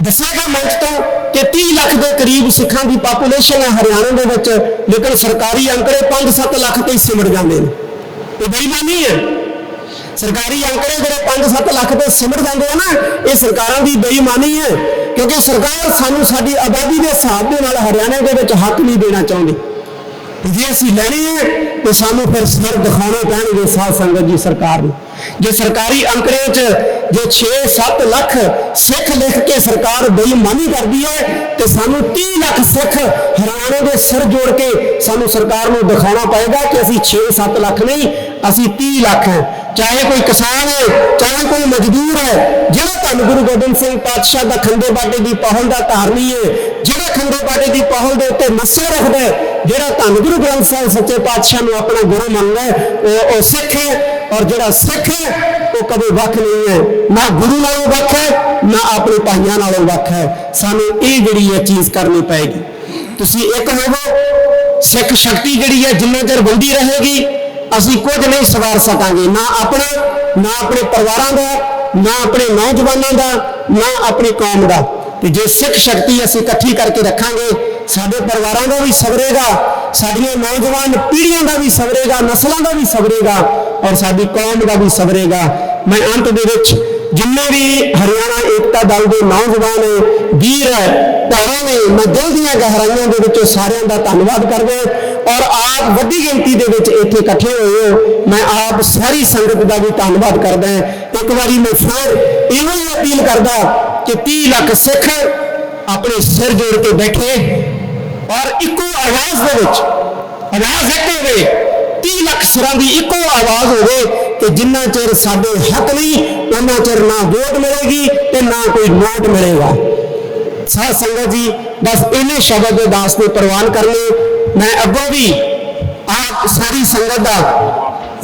[SPEAKER 1] ਦੱਸਿਆਗਾ ਮੰਚ ਤੋਂ ਕਿ 30 ਲੱਖ ਦੇ ਕਰੀਬ ਸਿੱਖਾਂ ਦੀ ਪਾਪੂਲੇਸ਼ਨ ਹੈ ਹਰਿਆਣਾ ਦੇ ਵਿੱਚ, ਲੇਕਿਨ ਸਰਕਾਰੀ ਅੰਕੜੇ 5-7 ਲੱਖ ਤੇ ਹੀ ਸਿਮਟ ਜਾਂਦੇ ਨੇ। ਇਹ ਬੇਈਮਾਨੀ ਹੈ। ਸਰਕਾਰੀ ਅੰਕੜੇ ਜਿਹੜੇ 5-7 ਲੱਖ ਤੇ ਸਿਮਟ ਜਾਂਦੇ ਆ ਨਾ, ਇਹ ਸਰਕਾਰਾਂ ਦੀ ਬੇਈਮਾਨੀ ਹੈ, ਕਿਉਂਕਿ ਸਰਕਾਰ ਸਾਨੂੰ ਸਾਡੀ ਆਬਾਦੀ ਦੇ ਹਿਸਾਬ ਦੇ ਨਾਲ ਹਰਿਆਣੇ ਦੇ ਵਿੱਚ ਹੱਕ ਨਹੀਂ ਦੇਣਾ ਚਾਹੁੰਦੀ। ਜੇ ਅਸੀਂ ਲੈਣੀ ਹੈ ਤੇ ਸਾਨੂੰ ਫਿਰ ਸਿਰ ਦਿਖਾਉਣੇ ਪੈਣਗੇ ਸਾਧ ਸੰਗਤ ਜੀ ਸਰਕਾਰ ਨੂੰ। ਜੇ ਸਰਕਾਰੀ ਅੰਕੜੇ 'ਚ ਜੇ 6-7 ਲੱਖ ਸਿੱਖ ਲਿਖ ਕੇ ਸਰਕਾਰ ਬੇਈਮਾਨੀ ਕਰਦੀ ਹੈ ਤੇ ਸਾਨੂੰ 30 ਲੱਖ ਸਿੱਖ ਹਰਿਆਣੇ ਦੇ ਸਿਰ ਜੋੜ ਕੇ ਸਾਨੂੰ ਸਰਕਾਰ ਨੂੰ ਦਿਖਾਉਣਾ ਪਏਗਾ ਕਿ ਅਸੀਂ 6-7 ਲੱਖ ਨਹੀਂ, ਅਸੀਂ 30 ਲੱਖ ਹੈ। ਚਾਹੇ ਕੋਈ ਕਿਸਾਨ ਹੈ, ਚਾਹੇ ਕੋਈ ਮਜ਼ਦੂਰ ਹੈ, ਜਿਹੜਾ ਧੰਨ ਗੁਰੂ ਗੋਬਿੰਦ ਸਿੰਘ ਪਾਤਸ਼ਾਹ ਦਾ ਖੰਡੇ ਬਾਟੇ ਦੀ ਪਹਲ ਦਾ ਧਾਰਨੀ ਹੈ, ਜਿਹੜਾ ਖੰਡੇ ਬਾਟੇ ਦੀ ਪਹਲ ਦੇ ਉੱਤੇ ਮੱਸਾ ਰੱਖਦਾ ਹੈ, ਜਿਹੜਾ ਧੰਨ ਗੁਰੂ ਗ੍ਰੰਥ ਸਾਹਿਬ ਸੱਚੇ ਪਾਤਸ਼ਾਹ ਨੂੰ ਆਪਣਾ ਗੁਰੂ ਮੰਨਦਾ ਹੈ, ਉਹ ਉਹ ਸਿੱਖ ਹੈ ਔਰ ਜਿਹੜਾ ਸਿੱਖ ਹੈ ਉਹ ਕਦੇ ਵੱਖ ਨਹੀਂ ਹੈ। ਨਾ ਗੁਰੂ ਨਾਲੋਂ ਵੱਖ ਹੈ, ਨਾ ਆਪਣੇ ਭਾਈਆਂ ਨਾਲੋਂ ਵੱਖ ਹੈ। ਸਾਨੂੰ ਇਹ ਜਿਹੜੀ ਹੈ ਚੀਜ਼ ਕਰਨੀ ਪਏਗੀ। ਤੁਸੀਂ ਇੱਕ ਹੋਵੋ, ਸਿੱਖ ਸ਼ਕਤੀ ਜਿਹੜੀ ਹੈ ਜਿੰਨਾ ਚਿਰ ਬੰਦੀ ਰਹੇਗੀ, ਅਸੀਂ ਕੁਝ ਨਹੀਂ ਸਵਾਰ ਸਕਾਂਗੇ। ਨਾ ਆਪਣਾ, ਨਾ ਆਪਣੇ ਪਰਿਵਾਰਾਂ ਦਾ, ਨਾ ਆਪਣੇ ਨੌਜਵਾਨਾਂ ਦਾ, ਨਾ ਆਪਣੀ ਕੌਮ ਦਾ। ਤੇ ਜੇ ਸਿੱਖ ਸ਼ਕਤੀ ਅਸੀਂ ਇਕੱਠੀ ਕਰਕੇ ਰੱਖਾਂਗੇ ਸਾਡੇ ਪਰਿਵਾਰਾਂ ਦਾ ਵੀ ਸਵਰੇਗਾ, ਸਾਡੀਆਂ ਨੌਜਵਾਨ ਪੀੜ੍ਹੀਆਂ ਦਾ ਵੀ ਸਵਰੇਗਾ, ਨਸਲਾਂ ਦਾ ਵੀ ਸਵਰੇਗਾ ਔਰ ਸਾਡੀ ਕੌਮ ਦਾ ਵੀ ਸਵਰੇਗਾ। ਮੈਂ ਅੰਤ ਦੇ ਵਿੱਚ ਜਿੰਨੇ ਵੀ ਹਰਿਆਣਾ ਏਕਤਾ ਦਲ ਦੇ ਨੌਜਵਾਨ ਵੀਰ ਭੈਣਾਂ ਨੇ, ਮੈਂ ਦਿਲ ਦੀਆਂ ਗਹਿਰਾਈਆਂ ਦੇ ਵਿੱਚੋਂ ਸਾਰਿਆਂ ਦਾ ਧੰਨਵਾਦ ਕਰਦਾ ਔਰ ਆਪ ਵੱਡੀ ਗਿਣਤੀ ਦੇ ਵਿੱਚ ਇੱਥੇ ਇਕੱਠੇ ਹੋਏ ਹੋ, ਮੈਂ ਆਪ ਸਾਰੀ ਸੰਗਤ ਦਾ ਵੀ ਧੰਨਵਾਦ ਕਰਦਾ ਇੱਕ ਵਾਰੀ ਮੈਂ ਫਿਰ ਇਹੋ ਹੀ ਅਪੀਲ ਕਰਦਾ ਕਿ 30 ਲੱਖ ਸਿੱਖ ਆਪਣੇ ਸਿਰ ਜੋੜ ਕੇ ਬੈਠੇ ਔਰ ਇੱਕੋ ਆਵਾਜ਼ ਦੇ ਵਿੱਚ, ਆਵਾਜ਼ ਇੱਕ ਹੋਵੇ 30 ਲੱਖ ਸਿਰਾਂ ਦੀ ਇੱਕੋ ਆਵਾਜ਼ ਹੋਵੇ ਕਿ ਜਿੰਨਾ ਚਿਰ ਸਾਡੇ ਹੱਕ ਨਹੀਂ ਉਹਨਾਂ ਚਿਰ ਨਾ ਵੋਟ ਮਿਲੇਗੀ ਤੇ ਨਾ ਕੋਈ ਨੋਟ ਮਿਲੇਗਾ। ਸਾਧ ਸੰਗਤ ਜੀ, ਬਸ ਇਹਨੇ ਸ਼ਬਦ ਦੇ ਦਾਸ ਨੂੰ ਪ੍ਰਵਾਨ ਕਰਨੇ, ਮੈਂ ਅੱਗੋਂ ਵੀ ਆਪ ਸਾਰੀ ਸੰਗਤ ਦਾ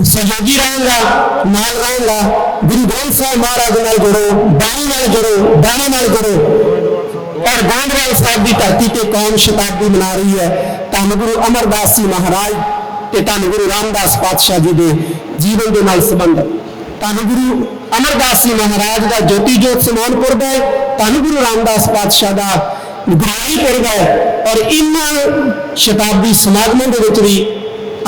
[SPEAKER 1] ਸਹਿਯੋਗੀ ਰਹਾਂਗਾ, ਨਾਲ ਰਹਾਂਗਾ। ਗੁਰੂ ਗ੍ਰੰਥ ਸਾਹਿਬ ਮਹਾਰਾਜ ਨਾਲ ਜੁੜੋ, ਬਾਣੀ ਨਾਲ ਜੁੜੋ, ਬਾਣੀ ਨਾਲ ਜੁੜੋ। ਸਾਹਿਬ ਦੀ ਧਰਤੀ ਤੇ ਕੌਮ ਸ਼ਤਾਬਦੀ ਮਨਾ ਰਹੀ ਹੈ। ਧੰਨ ਗੁਰੂ ਅਮਰਦਾਸ ਜੀ ਮਹਾਰਾਜ ਤੇ ਧੰਨ ਗੁਰੂ ਰਾਮਦਾਸ ਪਾਤਸ਼ਾਹ ਜੀ ਦੇ ਜੀਵਨ ਦੇ ਨਾਲ ਸੰਬੰਧ ਧੰਨ ਗੁਰੂ ਅਮਰਦਾਸ ਜੀ ਮਹਾਰਾਜ ਦਾ ਜੋਤੀ ਜੋਤ ਸਮਾਨ ਪੁਰਬ ਹੈ, ਧੰਨ ਗੁਰੂ ਰਾਮਦਾਸ ਪਾਤਸ਼ਾਹ ਦਾ ਗੁਰਾਈ ਪੁਰਬ ਹੈ। ਔਰ ਇਹਨਾਂ ਸ਼ਤਾਬਦੀ ਸਮਾਗਮਾਂ ਦੇ ਵਿੱਚ ਵੀ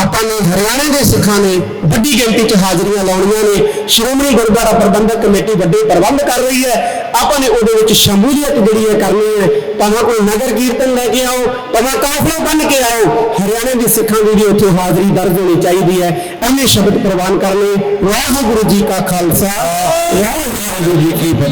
[SPEAKER 1] ਆਪਾਂ ਨੇ ਹਰਿਆਣਾ ਦੇ ਸਿੱਖਾਂ ਨੇ ਵੱਡੀ ਗਿਣਤੀ 'ਚ ਹਾਜ਼ਰੀਆਂ ਲਾਉਣੀਆਂ ਨੇ। ਸ਼੍ਰੋਮਣੀ ਗੁਰਦੁਆਰਾ ਪ੍ਰਬੰਧਕ ਕਮੇਟੀ ਵੱਡੇ ਪ੍ਰਬੰਧ ਕਰ ਰਹੀ ਹੈ। ਆਪਾਂ ਨੇ ਉਹਦੇ ਵਿੱਚ ਸ਼ਮੂਲੀਅਤ ਜਿਹੜੀ ਹੈ ਕਰਨੀ ਹੈ। ਭਾਵੇਂ ਕੋਈ ਨਗਰ ਕੀਰਤਨ ਲੈ ਕੇ ਆਓ, ਭਾਵੇਂ ਕਾਫਲਾ ਬਣ ਕੇ ਆਓ, ਹਰਿਆਣੇ ਦੇ ਸਿੱਖਾਂ ਦੀ ਵੀ ਉੱਥੇ ਹਾਜ਼ਰੀ ਦਰਜ ਹੋਣੀ ਚਾਹੀਦੀ ਹੈ। ਐਨੇ ਸ਼ਬਦ ਪ੍ਰਵਾਨ ਕਰਨੇ। ਵਾਹਿਗੁਰੂ ਜੀ ਕਾ ਖਾਲਸਾ। ਵਾਹਿਗੁਰੂ ਜੀ ਕੀ ਫਤਿਹ।